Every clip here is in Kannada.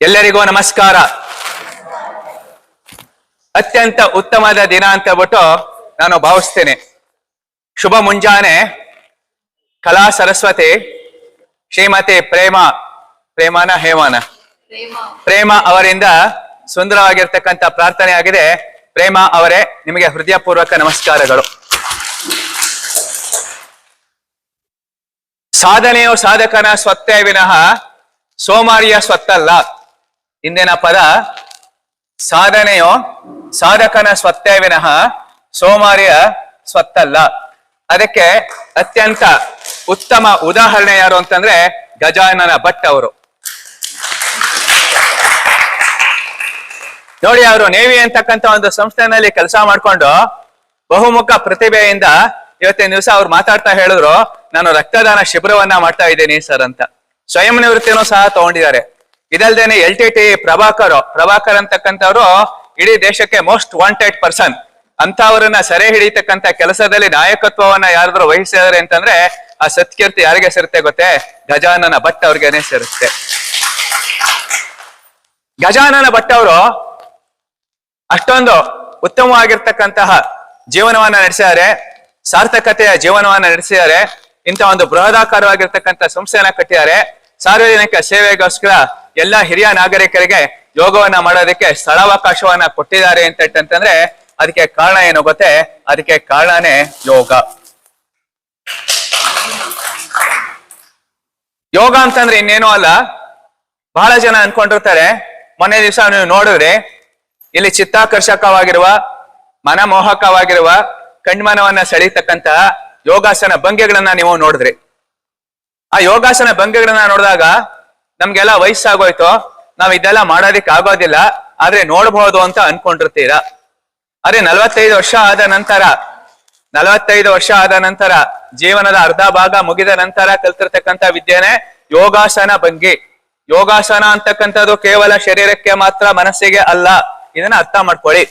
ಎಲ್ಲರಿಗೂ ನಮಸ್ಕಾರ. ಅತ್ಯಂತ ಉತ್ತಮದ ದಿನ ಅಂತ ಹೇಳ್ಬಿಟ್ಟು ನಾನು ಭಾವಿಸ್ತೇನೆ. ಶುಭ ಮುಂಜಾನೆ. ಕಲಾ ಸರಸ್ವತಿ ಶ್ರೀಮತಿ ಪ್ರೇಮ ಪ್ರೇಮನ ಹೇಮಾನ. ಪ್ರೇಮ ಅವರಿಂದ ಸುಂದರವಾಗಿರ್ತಕ್ಕಂಥ ಪ್ರಾರ್ಥನೆ ಆಗಿದೆ. ಪ್ರೇಮ ಅವರೇ ನಿಮಗೆ ಹೃದಯಪೂರ್ವಕ ನಮಸ್ಕಾರಗಳು. ಸಾಧನೆಯು ಸಾಧಕನ ಸ್ವತ್ತೇ ವಿನಃ ಸೋಮಾರಿಯ ಸ್ವತ್ತಲ್ಲ. ಇಂದಿನ ಪದ? ಸಾಧನೆಯೋ? ಸಾಧಕನ ಸ್ವತ್ತೇ ವಿನಃ ಸೋಮಾರಿಯ ಸ್ವತ್ತಲ್ಲ. ಅದಕ್ಕೆ ಅತ್ಯಂತ ಉತ್ತಮ ಉದಾಹರಣೆ ಯಾರು ಅಂತಂದ್ರೆ ಗಜಾನನ ಭಟ್ ಅವರು. ನೋಡಿ ಅವರು, ನೇವಿ ಅಂತಕ್ಕಂತ ಒಂದು ಸಂಸ್ಥೆನಲ್ಲಿ ಕೆಲಸ ಮಾಡ್ಕೊಂಡು ಬಹುಮುಖ ಪ್ರತಿಭೆಯಿಂದ ಇವತ್ತಿನ ದಿವಸ ಅವ್ರು ಮಾತಾಡ್ತಾ ಹೇಳಿದ್ರು, ನಾನು ರಕ್ತದಾನ ಶಿಬಿರವನ್ನ ಮಾಡ್ತಾ ಇದ್ದೀನಿ ಸರ್ ಅಂತ. ಸ್ವಯಂ ನಿವೃತ್ತಿನೂ ಸಹ ತಗೊಂಡಿದ್ದಾರೆ. ಇದಲ್ದೇನೆ L T T Prabhakar Prabhakar ಅಂತಕ್ಕಂಥವ್ರು ಇಡೀ ದೇಶಕ್ಕೆ ಮೋಸ್ಟ್ ವಾಂಟೆಡ್ ಪರ್ಸನ್ ಅಂತವರನ್ನ ಸೆರೆ ಹಿಡಿತಕ್ಕಂತ ಕೆಲಸದಲ್ಲಿ ನಾಯಕತ್ವವನ್ನ ಯಾರಾದ್ರೂ ವಹಿಸಿದ್ದಾರೆ ಅಂತಂದ್ರೆ ಆ ಸತ್ಕೀರ್ತಿ ಯಾರಿಗೆ ಸೇರುತ್ತೆ ಗೊತ್ತೇ? ಗಜಾನನ ಭಟ್ ಅವ್ರಿಗೇನೆ ಸೇರುತ್ತೆ. ಗಜಾನನ ಭಟ್ ಅವರು ಅಷ್ಟೊಂದು ಉತ್ತಮವಾಗಿರ್ತಕ್ಕಂತಹ ಜೀವನವನ್ನ ನಡೆಸಿದ್ದಾರೆ. ಸಾರ್ಥಕತೆಯ ಜೀವನವನ್ನ ನಡೆಸಿದ್ದಾರೆ. ಇಂಥ ಒಂದು ಬೃಹದಾಕಾರವಾಗಿರ್ತಕ್ಕಂಥ ಸಂಸ್ಥೆಯನ್ನ ಕಟ್ಟಿದ್ದಾರೆ. ಸಾರ್ವಜನಿಕ ಸೇವೆಗೋಸ್ಕರ ಎಲ್ಲಾ ಹಿರಿಯ ನಾಗರಿಕರಿಗೆ ಯೋಗವನ್ನ ಮಾಡೋದಕ್ಕೆ ಸ್ಥಳಾವಕಾಶವನ್ನ ಕೊಟ್ಟಿದ್ದಾರೆ ಅಂತ ಹೇಳ್ತಂತಂದ್ರೆ ಅದಕ್ಕೆ ಕಾರಣ ಏನು ಗೊತ್ತೆ? ಅದಕ್ಕೆ ಕಾರಣನೇ ಯೋಗ. ಯೋಗ ಅಂತಂದ್ರೆ ಇನ್ನೇನು ಅಲ್ಲ. ಬಹಳ ಜನ ಅನ್ಕೊಂಡಿರ್ತಾರೆ. ಮೊನ್ನೆ ದಿವಸ ನೀವು ನೋಡಿದ್ರೆ, ಇಲ್ಲಿ ಚಿತ್ತಾಕರ್ಷಕವಾಗಿರುವ, ಮನಮೋಹಕವಾಗಿರುವ, ಕಣ್ಮನವನ್ನ ಸೆಳೀತಕ್ಕಂತಹ ಯೋಗಾಸನ ಭಂಗಿಗಳನ್ನ ನೀವು ನೋಡಿದ್ರಿ. ಆ ಯೋಗಾಸನ ಭಂಗಿಗಳನ್ನ ನೋಡಿದಾಗ ನಮ್ಗೆಲ್ಲ ವಯಸ್ಸಾಗೋಯ್ತು? ನಾವ್ ಇದೆಲ್ಲ ಮಾಡೋದಿಕ್ ಆಗೋದಿಲ್ಲ. ಆದ್ರೆ ನೋಡ್ಬಹುದು ಅಂತ ಅನ್ಕೊಂಡಿರ್ತೀರಾ? ಅದೇ ನಲವತ್ತೈದು ವರ್ಷ ಆದ ನಂತರ, ನಲವತ್ತೈದು ವರ್ಷ ಆದ ನಂತರ, ಜೀವನದ ಅರ್ಧ ಭಾಗ ಮುಗಿದ ನಂತರ ಕಲ್ತಿರ್ತಕ್ಕಂಥ ವಿದ್ಯೆನೆ ಯೋಗಾಸನ ಭಂಗಿ. ಯೋಗಾಸನ ಅಂತಕ್ಕಂಥದ್ದು ಕೇವಲ ಶರೀರಕ್ಕೆ ಮಾತ್ರ ಮನಸ್ಸಿಗೆ ಅಲ್ಲ. ಇದನ್ನ ಅರ್ಥ ಮಾಡ್ಕೊಳ್ಳಿ.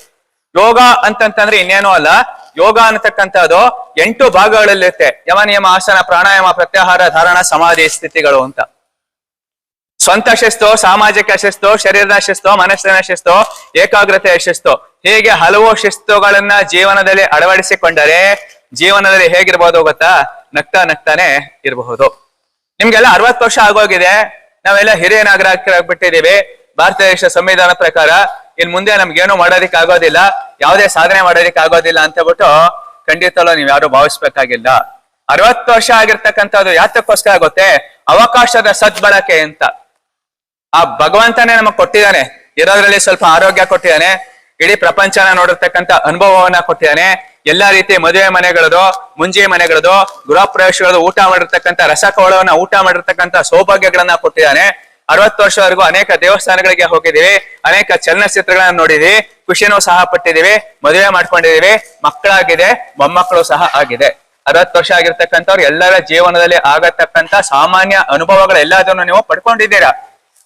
ಯೋಗ ಅಂತಂತಂದ್ರೆ ಇನ್ನೇನು ಅಲ್ಲ. ಯೋಗ ಅನ್ನತಕ್ಕಂಥದ್ದು ಎಂಟು ಭಾಗಗಳಲ್ಲಿರುತ್ತೆ. ಯಮ ನಿಯಮ ಆಸನ, ಪ್ರಾಣಾಯಾಮ, ಪ್ರತ್ಯಾಹಾರ, ಧಾರಣ, ಸಮಾಧಿ, ಸ್ಥಿತಿಗಳು ಅಂತ. ಸ್ವಂತ ಶಿಸ್ತು, ಸಾಮಾಜಿಕ ಶಿಸ್ತು, ಶರೀರದ ಶಿಸ್ತು, ಮನಸ್ಸಿನ ಶಿಸ್ತು, ಏಕಾಗ್ರತೆಯ ಶಿಸ್ತು. ಹೀಗೆ ಹಲವು ಶಿಸ್ತುಗಳನ್ನ ಜೀವನದಲ್ಲಿ ಅಳವಡಿಸಿಕೊಂಡರೆ ಜೀವನದಲ್ಲಿ ಹೇಗಿರ್ಬೋದು ಗೊತ್ತಾ? ನಗ್ತಾ ನಗ್ತಾನೆ ಇರಬಹುದು. ನಿಮ್ಗೆಲ್ಲ ಅರವತ್ತು ವರ್ಷ ಆಗೋಗಿದೆ. ನಾವೆಲ್ಲ ಹಿರಿಯ ನಾಗರಿಕರಾಗ್ಬಿಟ್ಟಿದೀವಿ ಭಾರತ ದೇಶ ಸಂವಿಧಾನ ಪ್ರಕಾರ ಇನ್ ಮುಂದೆ ನಮ್ಗೇನು ಮಾಡೋದಿಕ್ ಆಗೋದಿಲ್ಲ. ಯಾವುದೇ ಸಾಧನೆ ಮಾಡೋದಿಕ್ ಆಗೋದಿಲ್ಲ ಅಂತ ಹೇಳ್ಬಿಟ್ಟು ಖಂಡಿತಲ್ಲೂ ನೀವ್ ಯಾರು ಭಾವಿಸ್ಬೇಕಾಗಿಲ್ಲ. ಅರವತ್ತು ವರ್ಷ ಆಗಿರ್ತಕ್ಕಂಥದ್ದು ಯಾತಕ್ಕೋಸ್ಕರ ಆಗುತ್ತೆ ಅವಕಾಶದ ಸದ್ಬಳಕೆ ಅಂತ. ಆ ಭಗವಂತನೇ ನಮಗ್ ಕೊಟ್ಟಿದ್ದಾನೆ. ಇರೋದ್ರಲ್ಲಿ ಸ್ವಲ್ಪ ಆರೋಗ್ಯ ಕೊಟ್ಟಿದ್ದಾನೆ. ಇಡೀ ಪ್ರಪಂಚನ ನೋಡಿರ್ತಕ್ಕಂಥ ಅನುಭವವನ್ನ ಕೊಟ್ಟಿದ್ದಾನೆ. ಎಲ್ಲಾ ರೀತಿ ಮದುವೆ ಮನೆಗಳದು, ಮುಂಜಿ ಮನೆಗಳದು ಗೃಹ ಊಟ ಮಾಡಿರ್ತಕ್ಕಂಥ ರಸಕವಳವನ್ನ ಊಟ ಮಾಡಿರ್ತಕ್ಕಂಥ ಸೌಭಾಗ್ಯಗಳನ್ನ ಕೊಟ್ಟಿದ್ದಾನೆ. ಅರವತ್ತು ವರ್ಷವರೆಗೂ ಅನೇಕ ದೇವಸ್ಥಾನಗಳಿಗೆ ಹೋಗಿದ್ದೀವಿ. ಅನೇಕ ಚಲನಚಿತ್ರಗಳನ್ನ ನೋಡಿದೀವಿ ಖುಷಿನೂ ಸಹ ಪಟ್ಟಿದೀವಿ ಮದುವೆ ಮಾಡ್ಕೊಂಡಿದೀವಿ ಮಕ್ಕಳಾಗಿದೆ. ಮೊಮ್ಮಕ್ಕಳು ಸಹ ಆಗಿದೆ. ಅರವತ್ತು ವರ್ಷ ಆಗಿರ್ತಕ್ಕಂಥವ್ರು ಎಲ್ಲರ ಜೀವನದಲ್ಲಿ ಆಗತಕ್ಕಂತ ಸಾಮಾನ್ಯ ಅನುಭವಗಳೆಲ್ಲದನ್ನು ನೀವು ಪಡ್ಕೊಂಡಿದ್ದೀರಾ?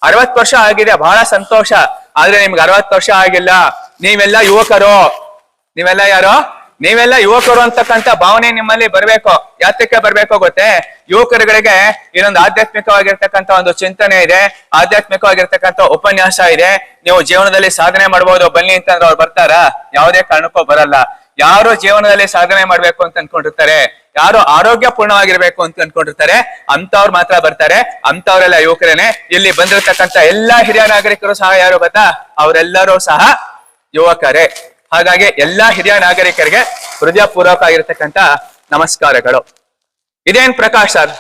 ಅರವತ್ತು ವರ್ಷ ಆಗಿದೆ, ಬಹಳ ಸಂತೋಷ. ಆದ್ರೆ ನಿಮ್ಗೆ ಅರವತ್ತು ವರ್ಷ ಆಗಿಲ್ಲ. ನೀವೆಲ್ಲ ಯುವಕರು. ನೀವೆಲ್ಲ ಯಾರು? ನೀವೆಲ್ಲ ಯುವಕರು ಅಂತಕ್ಕಂತ ಭಾವನೆ ನಿಮ್ಮಲ್ಲಿ ಬರ್ಬೇಕು. ಯಾತಕ್ಕೆ ಬರ್ಬೇಕು ಗೊತ್ತೇ? ಯುವಕರುಗಳಿಗೆ ಇನ್ನೊಂದು ಆಧ್ಯಾತ್ಮಿಕವಾಗಿರ್ತಕ್ಕಂಥ ಒಂದು ಚಿಂತನೆ ಇದೆ. ಆಧ್ಯಾತ್ಮಿಕವಾಗಿರ್ತಕ್ಕಂಥ ಉಪನ್ಯಾಸ ಇದೆ. ನೀವು ಜೀವನದಲ್ಲಿ ಸಾಧನೆ ಮಾಡ್ಬೋದು. ಬನ್ನಿ ಅಂತಂದ್ರೆ ಅವ್ರು ಬರ್ತಾರಾ? ಯಾವುದೇ ಕಾರಣಕ್ಕೂ ಬರಲ್ಲ. ಯಾರು ಜೀವನದಲ್ಲಿ ಸಾಧನೆ ಮಾಡ್ಬೇಕು ಅಂತ ಅನ್ಕೊಂಡಿರ್ತಾರೆ? ಯಾರು ಆರೋಗ್ಯಪೂರ್ಣವಾಗಿರ್ಬೇಕು ಅಂತ ಅನ್ಕೊಂಡಿರ್ತಾರೆ ಅಂತವ್ರು ಮಾತ್ರ ಬರ್ತಾರೆ. ಅಂತವ್ರೆಲ್ಲ ಯುವಕರೇನೆ, ಇಲ್ಲಿ ಬಂದಿರತಕ್ಕಂತ ಎಲ್ಲಾ ಹಿರಿಯ ನಾಗರಿಕರು ಸಹ ಯಾರು ಗೊತ್ತಾ? ಅವರೆಲ್ಲರೂ ಸಹ ಯುವಕರೇ. ಹಾಗಾಗಿ ಎಲ್ಲಾ ಹಿರಿಯ ನಾಗರಿಕರಿಗೆ ಹೃದಯಪೂರ್ವಕ ಆಗಿರ್ತಕ್ಕಂತ ನಮಸ್ಕಾರಗಳು. ಇದೇನ್ ಪ್ರಕಾಶ್ ಸರ್?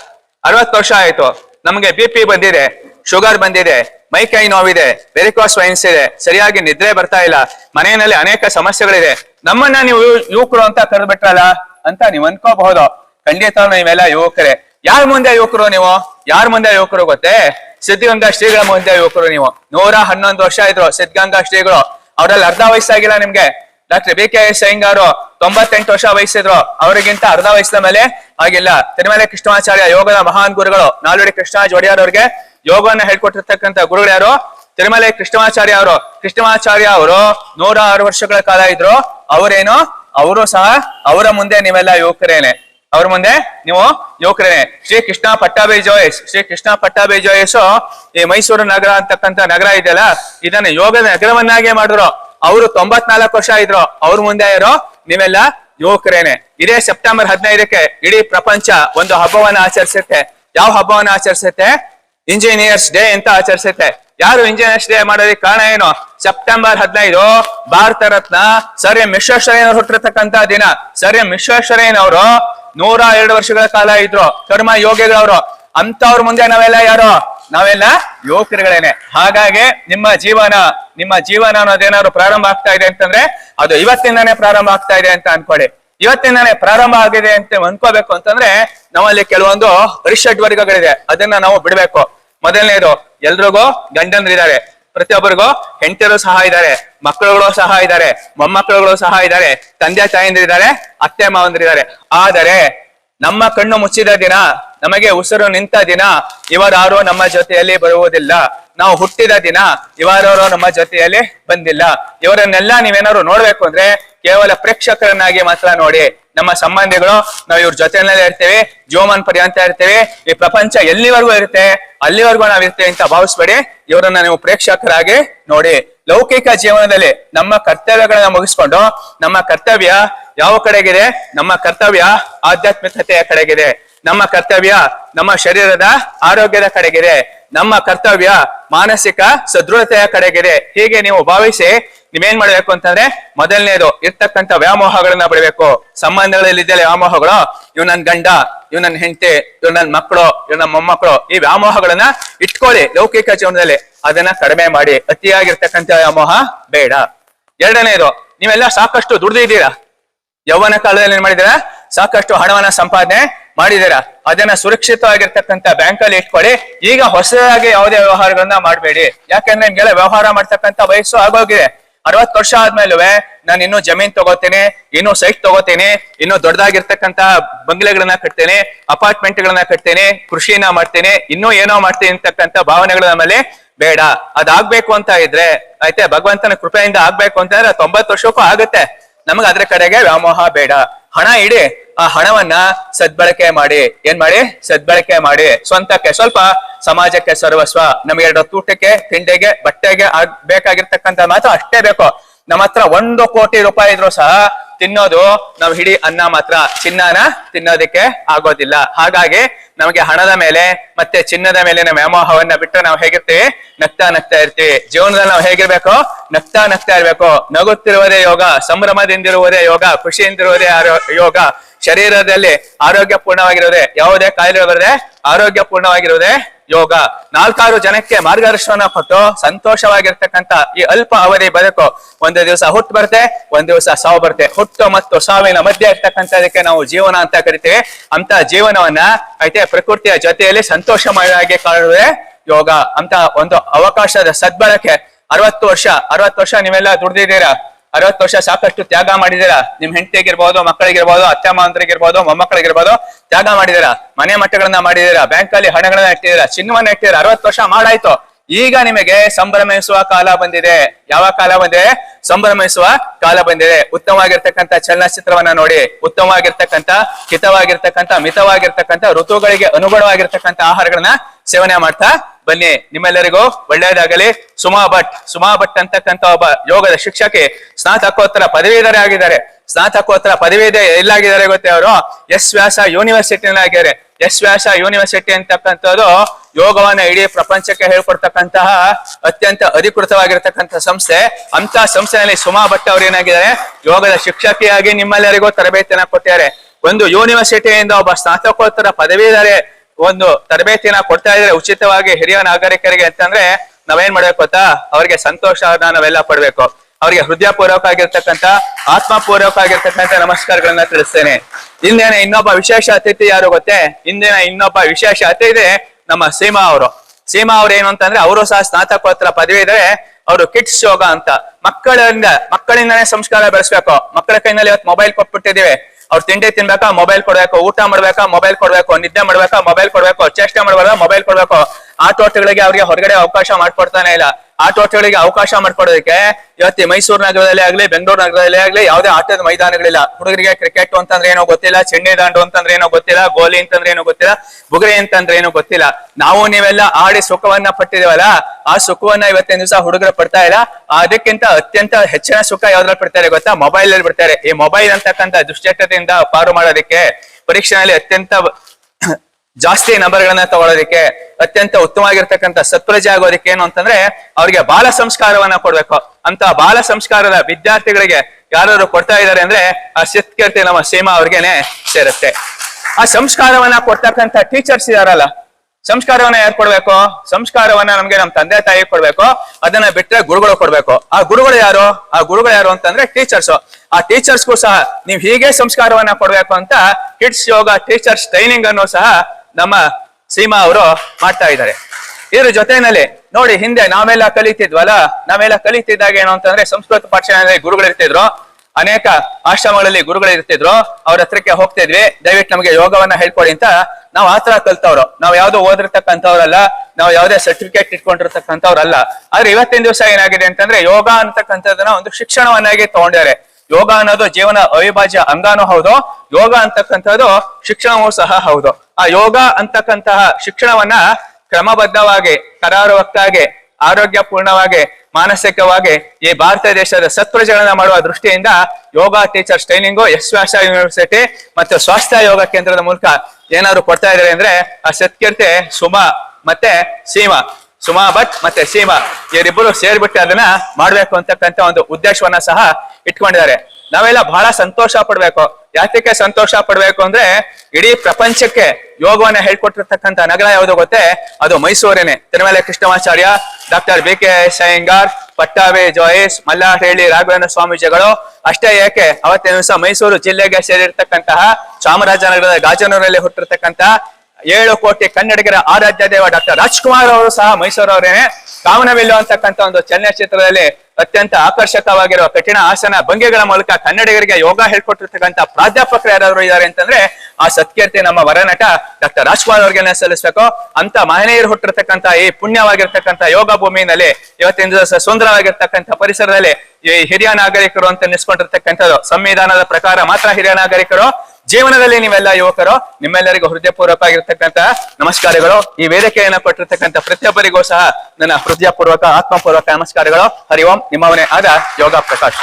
ಅರವತ್ತು ವರ್ಷ ಆಯ್ತು. ನಮ್ಗೆ ಬಿ ಪಿ ಬಂದಿದೆ, ಶುಗರ್ ಬಂದಿದೆ, ಮೈ ಕೈ ನೋವಿದೆ, ವೆರಿಕಾಸ್ ವೈನ್ಸ್ ಇದೆ, ಸರಿಯಾಗಿ ನಿದ್ರೆ ಬರ್ತಾ ಇಲ್ಲ. ಮನೆಯಲ್ಲಿ ಅನೇಕ ಸಮಸ್ಯೆಗಳಿದೆ. ನಮ್ಮನ್ನ ನೀವು ಯುವಕರು ಅಂತ ಕರೆದ್ಬಿಟ್ರಲ್ಲ ಅಂತ ನೀವ್ ಅನ್ಕೋಬಹುದು. ಖಂಡಿತ ನೀವೆಲ್ಲ ಯುವಕರೇ. ಯಾರ ಮುಂದೆ ಯುವಕರು ನೀವು? ಯಾರ ಮುಂದೆ ಯುವಕರು ಗೊತ್ತೇ? ಸಿದ್ಧಗಂಗಾ ಶ್ರೀಗಳ ಮುಂದೆ ಯುವಕರು ನೀವು. ನೂರ ಹನ್ನೊಂದು ವರ್ಷ ಇದ್ರು ಸಿದ್ಧಗಂಗಾ ಶ್ರೀಗಳು. ಅವರಲ್ಲಿ ಅರ್ಧ ವಯಸ್ಸಾಗಿಲ್ಲ ನಿಮ್ಗೆ. ಡಾಕ್ಟರ್ ಬಿ ಕೆ ಎಸ್ ಅವರು ತೊಂಬತ್ತೆಂಟು ವರ್ಷ ವಯಸ್ಸಿದ್ರು. ಅವರಿಗಿಂತ ಅರ್ಧ ವಯಸ್ಸಿನ ಮೇಲೆ ಆಗಿಲ್ಲ. ತಿರುಮಲೆ ಕೃಷ್ಣಾಚಾರ್ಯ ಯೋಗದ ಮಹಾನ್ ಗುರುಗಳು ನಾಲ್ವಡಿ ಕೃಷ್ಣರಾಜ್ ಒಡೆಯರ್ ಅವ್ರಿಗೆ ಯೋಗವನ್ನು ಹೇಳ್ಕೊಟ್ಟಿರ್ತಕ್ಕಂಥ ಗುರುಗಳು ಯಾರು? ತಿರುಮಲೆ ಕೃಷ್ಣಮಾಚಾರ್ಯ ಅವರು. ಕೃಷ್ಣಮಾಚಾರ್ಯ ಅವರು ನೂರ ಆರು ವರ್ಷಗಳ ಕಾಲ ಇದ್ರು. ಅವರೇನು? ಅವರು ಸಹ ಅವರ ಮುಂದೆ ನೀವೆಲ್ಲ ಯುವಕರೇನೆ. ಅವ್ರ ಮುಂದೆ ನೀವು ಯುವಕರೇನೆ. ಶ್ರೀ ಕೃಷ್ಣ ಪಟ್ಟಾಭಿ ಜೋಯಸ್ ಶ್ರೀ ಕೃಷ್ಣ ಪಟ್ಟಾಭಿ ಈ ಮೈಸೂರು ನಗರ ಅಂತಕ್ಕಂತ ನಗರ ಇದೆಯಲ್ಲ, ಇದನ್ನ ಯೋಗದ ನಗರವನ್ನಾಗೆ ಮಾಡಿದ್ರು. ಅವರು ತೊಂಬತ್ನಾಲ್ಕು ವರ್ಷ ಇದ್ರು. ಅವ್ರ ಮುಂದೆ ಇರೋ ನೀವೆಲ್ಲ ಯುವಕರೇನೆ. ಇದೇ ಸೆಪ್ಟೆಂಬರ್ ಹದಿನೈದಕ್ಕೆ ಇಡೀ ಪ್ರಪಂಚ ಒಂದು ಹಬ್ಬವನ್ನ ಆಚರಿಸುತ್ತೆ. ಯಾವ ಹಬ್ಬವನ್ನ ಆಚರಿಸುತ್ತೆ? ಇಂಜಿನಿಯರ್ಸ್ ಡೇ ಅಂತ ಆಚರಿಸುತ್ತೆ. ಯಾರು ಇಂಜಿನಿಯರ್ಸ್ ಡೇ ಮಾಡೋದಕ್ಕೆ ಕಾರಣ ಏನು? ಸೆಪ್ಟೆಂಬರ್ ಹದಿನೈದು, ಭಾರತ ರತ್ನ ಸರ್ ಎಂ ವಿಶ್ವೇಶ್ವರಯ್ಯನವರು ಹುಟ್ಟಿರ್ತಕ್ಕಂತ ದಿನ. ಸರ್ ಎಂ ವಿಶ್ವೇಶ್ವರಯ್ಯನವರು ನೂರ ಎರಡು ವರ್ಷಗಳ ಕಾಲ ಇದ್ರು. ಕರ್ಮ ಯೋಗಿಗಳವರು. ಅಂತವ್ರ ಮುಂದೆ ನಾವೆಲ್ಲ ಯಾರು? ನಾವೆಲ್ಲ ಯುವಕರುಗಳೇನೆ. ಹಾಗಾಗಿ ನಿಮ್ಮ ಜೀವನ ನಿಮ್ಮ ಜೀವನ ಅನ್ನೋದೇನಾದ್ರು ಪ್ರಾರಂಭ ಆಗ್ತಾ ಇದೆ ಅಂತಂದ್ರೆ ಅದು ಇವತ್ತಿಂದಾನೇ ಪ್ರಾರಂಭ ಆಗ್ತಾ ಇದೆ ಅಂತ ಅನ್ಕೊಳ್ಳಿ. ಇವತ್ತಿಂದಾನೇ ಪ್ರಾರಂಭ ಆಗಿದೆ ಅಂತ ಅನ್ಕೋಬೇಕು ಅಂತಂದ್ರೆ ನಮ್ಮಲ್ಲಿ ಕೆಲವೊಂದು ಪರಿಷಡ್ ವರ್ಗಗಳಿದೆ. ಅದನ್ನ ನಾವು ಬಿಡ್ಬೇಕು. ಮೊದಲನೇದು ಎಲ್ರಿಗೂ ಗಂಡಂದ್ರಿದ್ದಾರೆ. ಪ್ರತಿಯೊಬ್ಬರಿಗೂ ಹೆಂಡತಿಯರು ಸಹ ಇದ್ದಾರೆ, ಮಕ್ಕಳುಗಳು ಸಹ ಇದ್ದಾರೆ, ಮೊಮ್ಮಕ್ಕಳುಗಳು ಸಹ ಇದ್ದಾರೆ, ತಂದೆ ತಾಯಂದಿರಿದ್ದಾರೆ, ಅತ್ತೆ ಮಾವಂದ್ರಿದ್ದಾರೆ. ಆದರೆ, ನಮ್ಮ ಕಣ್ಣು ಮುಚ್ಚಿದ ದಿನ, ನಮಗೆ ಉಸಿರು ನಿಂತ ದಿನ, ಇವರಾರು ನಮ್ಮ ಜೊತೆಯಲ್ಲಿ ಬರುವುದಿಲ್ಲ. ನಾವು ಹುಟ್ಟಿದ ದಿನ, ಇವರಾರು ನಮ್ಮ ಜೊತೆಯಲ್ಲಿ ಬಂದಿಲ್ಲ. ಇವರನ್ನೆಲ್ಲ ನೀವೇನಾದ್ರು ನೋಡ್ಬೇಕು ಅಂದ್ರೆ ಕೇವಲ ಪ್ರೇಕ್ಷಕರನ್ನಾಗಿ ಮಾತ್ರ ನೋಡಿ. ನಮ್ಮ ಸಂಬಂಧಿಗಳು ನಾವು ಇವ್ರ ಜೊತೆನಲ್ಲೇ ಇರ್ತೇವೆ ಜೀವಮಾನ ಪರ್ಯಂತ ಇರ್ತೇವೆ, ಈ ಪ್ರಪಂಚ ಎಲ್ಲಿವರೆಗೂ ಇರುತ್ತೆ, ಅಲ್ಲಿವರೆಗೂ ನಾವ್ ಇರ್ತೇವೆ ಅಂತ ಭಾವಿಸ್ಬೇಡಿ. ಇವರನ್ನ ನೀವು ಪ್ರೇಕ್ಷಕರಾಗಿ ನೋಡಿ. ಲೌಕಿಕ ಜೀವನದಲ್ಲಿ ನಮ್ಮ ಕರ್ತವ್ಯಗಳನ್ನ ಮುಗಿಸ್ಕೊಂಡು, ನಮ್ಮ ಕರ್ತವ್ಯ ಯಾವ ಕಡೆಗಿದೆ, ನಮ್ಮ ಕರ್ತವ್ಯ ಆಧ್ಯಾತ್ಮಿಕತೆಯ ಕಡೆಗಿದೆ. ನಮ್ಮ ಕರ್ತವ್ಯ ನಮ್ಮ ಶರೀರದ ಆರೋಗ್ಯದ ಕಡೆಗಿದೆ. ನಮ್ಮ ಕರ್ತವ್ಯ ಮಾನಸಿಕ ಸದೃಢತೆಯ ಕಡೆಗಿದೆ. ಹೀಗೆ ನೀವು ಭಾವಿಸಿ ನೀವೇನ್ ಮಾಡ್ಬೇಕು ಅಂತಂದ್ರೆ ಮೊದಲನೇದು ಇರ್ತಕ್ಕಂಥ ವ್ಯಾಮೋಹಗಳನ್ನ ಬಿಡಬೇಕು. ಸಂಬಂಧಗಳಲ್ಲಿ ಇದೆಯಲ್ಲ ವ್ಯಾಮೋಹಗಳು, ಇವ್ ನನ್ ಗಂಡ, ಇವ್ ನನ್ ಹೆಂಡತಿ, ಇವ್ ನನ್ ಮಕ್ಕಳು ಇವ್ ನನ್ನ ಮೊಮ್ಮಕ್ಕಳು ಈ ವ್ಯಾಮೋಹಗಳನ್ನ ಇಟ್ಕೊಳ್ಳಿ ಲೌಕಿಕ ಜೀವನದಲ್ಲಿ. ಅದನ್ನ ಕಡಿಮೆ ಮಾಡಿ, ಅತಿಯಾಗಿರ್ತಕ್ಕಂಥ ವ್ಯಾಮೋಹ ಬೇಡ. ಎರಡನೇದು, ನೀವೆಲ್ಲ ಸಾಕಷ್ಟು ದುಡ್ದಿದ್ದೀರಾ ಯೌವನ ಕಾಲದಲ್ಲಿ ಏನ್ ಮಾಡಿದೀರಾ ಸಾಕಷ್ಟು ಹಣವನ್ನ ಸಂಪಾದನೆ ಮಾಡಿದೀರಾ ಅದನ್ನ ಸುರಕ್ಷಿತವಾಗಿರ್ತಕ್ಕಂಥ ಬ್ಯಾಂಕ್ ಅಲ್ಲಿ ಇಟ್ಕೊಳ್ಳಿ. ಈಗ ಹೊಸದಾಗಿ ಯಾವುದೇ ವ್ಯವಹಾರಗಳನ್ನ ಮಾಡಬೇಡಿ. ಯಾಕಂದ್ರೆ ನಿಮ್ಗೆಲ್ಲ ವ್ಯವಹಾರ ಮಾಡ್ತಕ್ಕಂಥ ವಯಸ್ಸು ಆಗೋಗಿದೆ. ಅರವತ್ತು ವರ್ಷ ಆದ್ಮೇಲೆ ನಾನು ಇನ್ನೂ ಜಮೀನ್ ತಗೋತೀನಿ, ಇನ್ನೂ ಸೈಟ್ ತಗೋತೀನಿ, ಇನ್ನೂ ದೊಡ್ಡದಾಗಿರ್ತಕ್ಕಂತ ಬಂಗ್ಲೆಗಳನ್ನ ಕಟ್ತೇನೆ ಅಪಾರ್ಟ್ಮೆಂಟ್ ಗಳನ್ನ ಕಟ್ತೇನೆ ಕೃಷಿನ ಮಾಡ್ತೇನೆ, ಇನ್ನೂ ಏನೋ ಮಾಡ್ತೀನಿ ಅಂತಕ್ಕಂತ ಭಾವನೆಗಳು ನಮ್ಮಲ್ಲಿ ಬೇಡ. ಅದಾಗ್ಬೇಕು ಅಂತ ಇದ್ರೆ, ಆಯ್ತೆ, ಭಗವಂತನ ಕೃಪೆಯಿಂದ ಆಗ್ಬೇಕು ಅಂತಂದ್ರೆ ತೊಂಬತ್ತು ವರ್ಷಕ್ಕೂ ಆಗುತ್ತೆ. ನಮಗೆ ಅದ್ರ ಕಡೆಗೆ ವ್ಯಾಮೋಹ ಬೇಡ. ಹಣ ಇಡಿ ಆ ಹಣವನ್ನ ಸದ್ಬಳಕೆ ಮಾಡಿ. ಏನ್ ಮಾಡಿ? ಸದ್ಬಳಕೆ ಮಾಡಿ. ಸ್ವಂತಕ್ಕೆ, ಸ್ವಲ್ಪ ಸಮಾಜಕ್ಕೆ ಸರ್ವಸ್ವ ನಮಗೆ ಎರಡು ತೂಟಕ್ಕೆ ತಿಂಡಿಗೆ, ಬಟ್ಟೆಗೆ ಬೇಕಾಗಿರ್ತಕ್ಕಂಥ ಮಾತ್ರ ಅಷ್ಟೇ ಬೇಕು. ನಮ್ಮ ಹತ್ರ ಒಂದು ಕೋಟಿ ರೂಪಾಯಿ ಇದ್ರು ಸಹ ತಿನ್ನೋದು ನಾವು ಹಿಡಿ ಅನ್ನ ಮಾತ್ರ. ಚಿನ್ನನ ತಿನ್ನೋದಕ್ಕೆ ಆಗೋದಿಲ್ಲ. ಹಾಗಾಗಿ ನಮಗೆ ಹಣದ ಮೇಲೆ ಮತ್ತೆ ಚಿನ್ನದ ಮೇಲಿನ ವ್ಯಾಮೋಹವನ್ನ ಬಿಟ್ಟು ನಾವು ಹೇಗಿರ್ತೀವಿ? ನಗ್ತಾ ನಗ್ತಾ ಇರ್ತೀವಿ. ಜೀವನದಲ್ಲಿ ನಾವು ಹೇಗಿರ್ಬೇಕು? ನಗ್ತಾ ನಗ್ತಾ ಇರ್ಬೇಕು. ನಗುತ್ತಿರುವುದೇ ಯೋಗ, ಸಂಭ್ರಮದಿಂದಿರುವುದೇ ಯೋಗ, ಖುಷಿಯಿಂದಿರುವುದೇ ಯೋಗ. ಶರೀರದಲ್ಲಿ ಆರೋಗ್ಯಪೂರ್ಣವಾಗಿರುವುದೇ ಯಾವುದೇ ಕಾಯಿಲೆ ಬರದೆ ಆರೋಗ್ಯಪೂರ್ಣವಾಗಿರುವುದೇ ಯೋಗ. ನಾಲ್ಕಾರು ಜನಕ್ಕೆ ಮಾರ್ಗದರ್ಶನ ಕೊಟ್ಟು ಸಂತೋಷವಾಗಿರ್ತಕ್ಕಂತ ಈ ಅಲ್ಪ ಅವಧಿ ಬದುಕು ಒಂದು ದಿವಸ ಹುಟ್ಟು ಬರುತ್ತೆ, ಒಂದ್ ದಿವಸ ಸಾವು ಬರುತ್ತೆ. ಹುಟ್ಟು ಮತ್ತು ಸಾವಿನ ಮಧ್ಯೆ ಇರ್ತಕ್ಕಂಥದಕ್ಕೆ ನಾವು ಜೀವನ ಅಂತ ಕರಿತೀವಿ. ಅಂತ ಜೀವನವನ್ನ ಐತೆ ಪ್ರಕೃತಿಯ ಜೊತೆಯಲ್ಲಿ ಸಂತೋಷಮಯವಾಗಿ ಕಾಣುವುದೇ ಯೋಗ. ಅಂತ ಒಂದು ಅವಕಾಶದ ಸದ್ಬಳಕೆ. ಅರವತ್ತು ವರ್ಷ ಅರವತ್ತು ವರ್ಷ ನೀವೆಲ್ಲ ದುಡ್ದಿದ್ದೀರಾ? ಅರವತ್ತು ವರ್ಷ ಸಾಕಷ್ಟು ತ್ಯಾಗ ಮಾಡಿದೀರಾ ನಿಮ್ ಹೆಂಡತಿಗಿರ್ಬೋದು, ಮಕ್ಕಳಿಗಿರ್ಬೋದು ಅತ್ತೆ ಮಾವಂತರಿಗಿರ್ಬೋದು ಮೊಮ್ಮಕ್ಕಳಿಗಿರ್ಬೋದು, ತ್ಯಾಗ ಮಾಡಿದೀರಾ ಮನೆ ಮಟ್ಟಗಳನ್ನ ಮಾಡಿದೀರಾ ಬ್ಯಾಂಕ್ ಅಲ್ಲಿ ಹಣಗಳನ್ನ ಇಟ್ಟಿದ್ದೀರಾ? ಚಿನ್ನವನ್ನ ಇಟ್ಟಿದ್ದೀರಾ? ಅರವತ್ತು ವರ್ಷ ಮಾಡಾಯ್ತು. ಈಗ ನಿಮಗೆ ಸಂಭ್ರಮಿಸುವ ಕಾಲ ಬಂದಿದೆ. ಯಾವ ಕಾಲ ಬಂದಿದೆ? ಸಂಭ್ರಮಿಸುವ ಕಾಲ ಬಂದಿದೆ. ಉತ್ತಮವಾಗಿರ್ತಕ್ಕಂಥ ಚಲನಚಿತ್ರವನ್ನ ನೋಡಿ. ಉತ್ತಮವಾಗಿರ್ತಕ್ಕಂಥ, ಹಿತವಾಗಿರ್ತಕ್ಕಂಥ, ಮಿತವಾಗಿರ್ತಕ್ಕಂಥ, ಋತುಗಳಿಗೆ ಅನುಗುಣವಾಗಿರ್ತಕ್ಕಂಥ ಆಹಾರಗಳನ್ನ ಸೇವನೆ ಮಾಡ್ತಾ ಬನ್ನಿ. ನಿಮ್ಮೆಲ್ಲರಿಗೂ ಒಳ್ಳೆಯದಾಗಲಿ. ಸುಮಾ ಭಟ್ ಸುಮಾ ಭಟ್ ಅಂತಕ್ಕಂಥ ಒಬ್ಬ ಯೋಗದ ಶಿಕ್ಷಕಿ, ಸ್ನಾತಕೋತ್ತರ ಪದವೀಧರ ಆಗಿದ್ದಾರೆ. ಸ್ನಾತಕೋತ್ತರ ಪದವೀಧರ ಎಲ್ಲಾಗಿದ್ದಾರೆ ಗೊತ್ತೇ ಅವರು? ಎಸ್ ವ್ಯಾಸ ಯೂನಿವರ್ಸಿಟಿನಲ್ಲಿ ಆಗಿದ್ದಾರೆ ಎಸ್ ವ್ಯಾಸ ಯೂನಿವರ್ಸಿಟಿ ಅಂತಕ್ಕಂಥದ್ದು ಯೋಗವನ್ನ ಇಡೀ ಪ್ರಪಂಚಕ್ಕೆ ಹೇಳ್ಕೊಡ್ತಕ್ಕಂತಹ ಅತ್ಯಂತ ಅಧಿಕೃತವಾಗಿರ್ತಕ್ಕಂಥ ಸಂಸ್ಥೆ. ಅಂತ ಸಂಸ್ಥೆಯಲ್ಲಿ ಸುಮಾ ಭಟ್ ಅವರು ಏನಾಗಿದ್ದಾರೆ? ಯೋಗದ ಶಿಕ್ಷಕಿಯಾಗಿ ನಿಮ್ಮೆಲ್ಲರಿಗೂ ತರಬೇತಿಯನ್ನ ಕೊಟ್ಟಿದ್ದಾರೆ. ಒಂದು ಯೂನಿವರ್ಸಿಟಿಯಿಂದ ಒಬ್ಬ ಸ್ನಾತಕೋತ್ತರ ಪದವೀಧರೆ ಒಂದು ತರಬೇತಿನ ಕೊಡ್ತಾ ಇದ್ರೆ ಉಚಿತವಾಗಿ ಹಿರಿಯ ನಾಗರಿಕರಿಗೆ ಅಂತಂದ್ರೆ ನಾವೇನ್ ಮಾಡ್ಬೇಕು ಗೊತ್ತಾ? ಅವ್ರಿಗೆ ಸಂತೋಷ ನಾವೆಲ್ಲ ಪಡ್ಬೇಕು. ಅವರಿಗೆ ಹೃದಯ ಪೂರ್ವಕ ಆಗಿರ್ತಕ್ಕಂಥ ಆತ್ಮ ಪೂರ್ವಕ ಆಗಿರ್ತಕ್ಕಂಥ ನಮಸ್ಕಾರಗಳನ್ನ ತಿಳಿಸ್ತೇನೆ. ಇಂದಿನ ಇನ್ನೊಬ್ಬ ವಿಶೇಷ ಅತಿಥಿ ಯಾರು ಗೊತ್ತೇ? ಇಂದಿನ ಇನ್ನೊಬ್ಬ ವಿಶೇಷ ಅತಿಥಿ ನಮ್ಮ ಸೀಮಾ ಅವರು. ಸೀಮಾ ಅವ್ರು ಏನು ಅಂತಂದ್ರೆ, ಅವರು ಸಹ ಸ್ನಾತಕೋತ್ತರ ಪದವಿ ಇದ್ರೆ ಅವರು ಕಿಡ್ಸ್ ಯೋಗ ಅಂತ. ಮಕ್ಕಳಿಂದ, ಮಕ್ಕಳಿಂದನೇ ಸಂಸ್ಕಾರ ಬೆಳೆಸ್ಬೇಕು. ಮಕ್ಕಳ ಕೈನಲ್ಲಿ ಇವತ್ತು ಮೊಬೈಲ್ ಕೊಟ್ಬಿಟ್ಟಿದೀವಿ ಅವ್ರು ತಿಂಡಿ ತಿನ್ಬೇಕಾ, ಮೊಬೈಲ್ ಕೊಡ್ಬೇಕು. ಊಟ ಮಾಡ್ಬೇಕಾ, ಮೊಬೈಲ್ ಕೊಡ್ಬೇಕು. ನಿದ್ದೆ ಮಾಡ್ಬೇಕಾ, ಮೊಬೈಲ್ ಕೊಡ್ಬೇಕು. ಚೇಷ್ಟೆ ಮಾಡ್ಬೇಕಾ ಮೊಬೈಲ್ ಕೊಡ್ಬೇಕು. ಆಟೋಟಗಳಿಗೆ ಅವ್ರಿಗೆ ಹೊರಗಡೆ ಅವಕಾಶ ಮಾಡ್ಕೊಡ್ತಾನೆ ಇಲ್ಲ. ಆಟೋಟಗಳಿಗೆ ಅವಕಾಶ ಮಾಡ್ಕೊಡೋದಕ್ಕೆ ಇವತ್ತು ಮೈಸೂರು ನಗರದಲ್ಲಿ ಆಗ್ಲಿ, ಬೆಂಗಳೂರು ನಗರದಲ್ಲಿ ಆಗ್ಲಿ ಯಾವುದೇ ಆಟದ ಮೈದಾನಗಳಿಲ್ಲ. ಹುಡುಗರಿಗೆ ಕ್ರಿಕೆಟ್ ಅಂತಂದ್ರೆ ಏನೋ ಗೊತ್ತಿಲ್ಲ, ಚೆಂಡಿ ದಾಂಡು ಅಂತಂದ್ರೆ ಏನೋ ಗೊತ್ತಿಲ್ಲ, ಗೋಲಿ ಅಂತಂದ್ರೆ ಏನೋ ಗೊತ್ತಿಲ್ಲ, ಬುಗುರಿ ಅಂತಂದ್ರೆ ಏನೋ ಗೊತ್ತಿಲ್ಲ. ನಾವು ನೀವೆಲ್ಲ ಆಡಿ ಸುಖವನ್ನ ಪಟ್ಟಿದೇವಲ್ಲ ಆ ಸುಖವನ್ನ ಇವತ್ತಿನ ದಿವಸ ಹುಡುಗರು ಪಡ್ತಾ ಇಲ್ಲ. ಅದಕ್ಕಿಂತ ಅತ್ಯಂತ ಹೆಚ್ಚಿನ ಸುಖ ಯಾವ್ದ್ರಲ್ಲಿ ಪಡ್ತಾರೆ ಗೊತ್ತಾ? ಮೊಬೈಲ್ ಅಲ್ಲಿ ಬಿಡ್ತಾರೆ ಈ ಮೊಬೈಲ್ ಅಂತಕ್ಕಂಥ ದುಶ್ಚಟದಿಂದ ಪಾರು ಮಾಡೋದಕ್ಕೆ ಪರೀಕ್ಷೆನಲ್ಲಿ ಅತ್ಯಂತ ಜಾಸ್ತಿ ನಂಬರ್ಗಳನ್ನ ತಗೊಳ್ಳೋದಕ್ಕೆ ಅತ್ಯಂತ ಉತ್ತಮವಾಗಿರ್ತಕ್ಕಂಥ ಸತ್ಪ್ರಜೆ ಆಗೋದಿಕ್ಕೆ ಏನು ಅಂತಂದ್ರೆ ಅವ್ರಿಗೆ ಬಾಲ ಸಂಸ್ಕಾರವನ್ನ ಕೊಡ್ಬೇಕು. ಅಂತ ಬಾಲ ಸಂಸ್ಕಾರದ ವಿದ್ಯಾರ್ಥಿಗಳಿಗೆ ಯಾರು ಕೊಡ್ತಾ ಇದ್ದಾರೆ ಅಂದ್ರೆ ಆ ಸತ್ಕೀರ್ತಿ ನಮ್ಮ ಸೀಮಾ ಅವ್ರಿಗೆನೆ ಸೇರುತ್ತೆ. ಆ ಸಂಸ್ಕಾರವನ್ನ ಕೊಡ್ತಕ್ಕಂಥ ಟೀಚರ್ಸ್ ಇದಾರಲ್ಲ, ಸಂಸ್ಕಾರವನ್ನ ಯಾರು ಕೊಡ್ಬೇಕು? ಸಂಸ್ಕಾರವನ್ನ ನಮ್ಗೆ ನಮ್ ತಂದೆ ತಾಯಿ ಕೊಡ್ಬೇಕು. ಅದನ್ನ ಬಿಟ್ರೆ ಗುರುಗಳು ಕೊಡ್ಬೇಕು. ಆ ಗುರುಗಳು ಯಾರು? ಆ ಗುರುಗಳು ಯಾರು ಅಂತಂದ್ರೆ ಟೀಚರ್ಸ್ ಆ ಟೀಚರ್ಸ್ಗೂ ಸಹ ನೀವು ಹೀಗೆ ಸಂಸ್ಕಾರವನ್ನ ಕೊಡ್ಬೇಕು ಅಂತ ಕಿಡ್ಸ್ ಯೋಗ ಟೀಚರ್ಸ್ ಟ್ರೈನಿಂಗ್ ಅನ್ನು ಸಹ ನಮ್ಮ ಸೀಮಾ ಅವರು ಮಾಡ್ತಾ ಇದ್ದಾರೆ. ಇದ್ರ ಜೊತೆನಲ್ಲಿ ನೋಡಿ ಹಿಂದೆ ನಾವೆಲ್ಲ ಕಲಿತಿದ್ವಲ್ಲ, ನಾವೆಲ್ಲ ಕಲಿತಿದ್ದಾಗ ಏನು ಅಂತಂದ್ರೆ ಸಂಸ್ಕೃತ ಪಾಠಶಾಲೆಯಲ್ಲಿ ಗುರುಗಳು ಇರ್ತಿದ್ರು. ಅನೇಕ ಆಶ್ರಮಗಳಲ್ಲಿ ಗುರುಗಳು ಇರ್ತಿದ್ರು. ಅವ್ರ ಹತ್ರಕ್ಕೆ ಹೋಗ್ತಿದ್ವಿ ದಯವಿಟ್ಟು ನಮಗೆ ಯೋಗವನ್ನ ಹೇಳ್ಕೊಡಿ ಅಂತ ನಾವು ಆತರ ಕಲ್ತವ್ರು. ನಾವು ಯಾವ್ದು ಓದಿರ್ತಕ್ಕಂಥವ್ರಲ್ಲ, ನಾವು ಯಾವ್ದೇ ಸರ್ಟಿಫಿಕೇಟ್ ಇಟ್ಕೊಂಡಿರ್ತಕ್ಕಂಥವ್ರಲ್ಲ. ಆದ್ರೆ ಇವತ್ತಿನ ದಿವಸ ಏನಾಗಿದೆ ಅಂತಂದ್ರೆ ಯೋಗ ಅಂತಕ್ಕಂಥದ್ದನ್ನ ಒಂದು ಶಿಕ್ಷಣವನ್ನಾಗಿ ತಗೊಂಡಿದ್ದಾರೆ ಯೋಗ ಅನ್ನೋದು ಜೀವನ ಅವಿಭಾಜ್ಯ ಅಂಗಾನು ಹೌದು. ಯೋಗ ಅಂತಕ್ಕಂಥದ್ದು ಶಿಕ್ಷಣವೂ ಸಹ ಹೌದು. ಆ ಯೋಗ ಅಂತಕ್ಕಂತಹ ಶಿಕ್ಷಣವನ್ನ ಕ್ರಮಬದ್ಧವಾಗಿ ಕರಾರುವಕ್ಕಾಗಿ ಆರೋಗ್ಯಪೂರ್ಣವಾಗಿ, ಮಾನಸಿಕವಾಗಿ ಈ ಭಾರತ ದೇಶದ ಸತ್ಪ್ರಜಲನ ಮಾಡುವ ದೃಷ್ಟಿಯಿಂದ yoga teachers training S Vyasa university ಮತ್ತು ಸ್ವಾಸ್ಥ್ಯ ಯೋಗ ಕೇಂದ್ರದ ಮೂಲಕ ಏನಾದ್ರು ಕೊಡ್ತಾ ಇದ್ದಾರೆ ಅಂದ್ರೆ ಆ ಸತ್ಕೀರ್ತಿ, ಸುಮ ಮತ್ತೆ ಸೀಮಾ. ಸುಮಾ ಭಟ್ ಮತ್ತೆ ಸೀಮಾ, ಇವರಿಬ್ಬರು ಸೇರ್ಬಿಟ್ಟು ಅದನ್ನ ಮಾಡ್ಬೇಕು ಅಂತಕ್ಕಂತ ಒಂದು ಉದ್ದೇಶವನ್ನ ಸಹ ಇಟ್ಕೊಂಡಿದ್ದಾರೆ. ನಾವೆಲ್ಲ ಬಹಳ ಸಂತೋಷ ಪಡ್ಬೇಕು. ಯಾತಕ್ಕೆ ಸಂತೋಷ ಪಡ್ಬೇಕು ಅಂದ್ರೆ ಇಡೀ ಪ್ರಪಂಚಕ್ಕೆ ಯೋಗವನ್ನ ಹೇಳ್ಕೊಟ್ಟಿರ್ತಕ್ಕಂಥ ನಗರ ಯಾವುದು ಗೊತ್ತೇ? ಅದು ಮೈಸೂರೇನೆ. Tirumalai Krishnamacharya, doctor B K S Iyengar Pattabhi Jois Mallahalli Raghavendra ಸ್ವಾಮೀಜಿಗಳು. ಅಷ್ಟೇ ಏಕೆ? ಅವತ್ತಿನ ದಿವಸ ಮೈಸೂರು ಜಿಲ್ಲೆಗೆ ಸೇರಿರ್ತಕ್ಕಂತಹ ಚಾಮರಾಜನಗರದ ಗಾಜನೂರಲ್ಲಿ ಹುಟ್ಟಿರ್ತಕ್ಕಂತಹ ಏಳು ಕೋಟಿ ಕನ್ನಡಿಗರ ಆರಾಧ್ಯ ದೇವ ಡಾಕ್ಟರ್ ರಾಜ್ಕುಮಾರ್ ಅವರು ಸಹ ಮೈಸೂರವರೇನೆ ಕಾಮನಬಿಲ್ಲು ಅಂತಕ್ಕಂಥ ಒಂದು ಚಲನಚಿತ್ರದಲ್ಲಿ ಅತ್ಯಂತ ಆಕರ್ಷಕವಾಗಿರುವ ಕಠಿಣ ಆಸನ ಭಂಗಿಗಳ ಮೂಲಕ ಕನ್ನಡಿಗರಿಗೆ ಯೋಗ ಹೇಳ್ಕೊಟ್ಟಿರ್ತಕ್ಕಂಥ ಪ್ರಾಧ್ಯಾಪಕರು ಯಾರಾದ್ರು ಇದ್ದಾರೆ ಅಂತಂದ್ರೆ ಆ ಸತ್ಕೀರ್ತಿ ನಮ್ಮ ವರನಟ ಡಾಕ್ಟರ್ ರಾಜ್ಕುಮಾರ್ ಅವ್ರಿಗೆ ಸಲ್ಲಿಸಬೇಕು. ಅಂತ ಮಹನೀಯರು ಹುಟ್ಟಿರ್ತಕ್ಕಂಥ ಈ ಪುಣ್ಯವಾಗಿರ್ತಕ್ಕಂಥ ಯೋಗ ಭೂಮಿಯಲ್ಲಿ ಇವತ್ತಿನ ದಿವಸ ಸುಂದರವಾಗಿರ್ತಕ್ಕಂಥ ಪರಿಸರದಲ್ಲಿ ಈ ಹಿರಿಯ ನಾಗರಿಕರು ಅಂತ ನಿಸ್ಕೊಂಡಿರ್ತಕ್ಕಂಥದ್ದು ಸಂವಿಧಾನದ ಪ್ರಕಾರ ಮಾತ್ರ ಹಿರಿಯ ನಾಗರಿಕರು. ಜೀವನದಲ್ಲಿ ನೀವೆಲ್ಲ ಯುವಕರು, ನಿಮ್ಮೆಲ್ಲರಿಗೂ ಹೃದಯಪೂರ್ವಕವಾಗಿರ್ತಕ್ಕಂಥ ನಮಸ್ಕಾರಗಳು. ಈ ವೇದಿಕೆಯನ್ನು ಕೊಟ್ಟಿರ್ತಕ್ಕಂಥ ಪ್ರತಿಯೊಬ್ಬರಿಗೂ ಸಹ ನನ್ನ ಹೃದಯಪೂರ್ವಕ, ಆತ್ಮಪೂರ್ವಕ ನಮಸ್ಕಾರಗಳು. ಹರಿ ಓಂ, ನಿಮ್ಮವನೇ ಆದ ಯೋಗ ಪ್ರಕಾಶ್.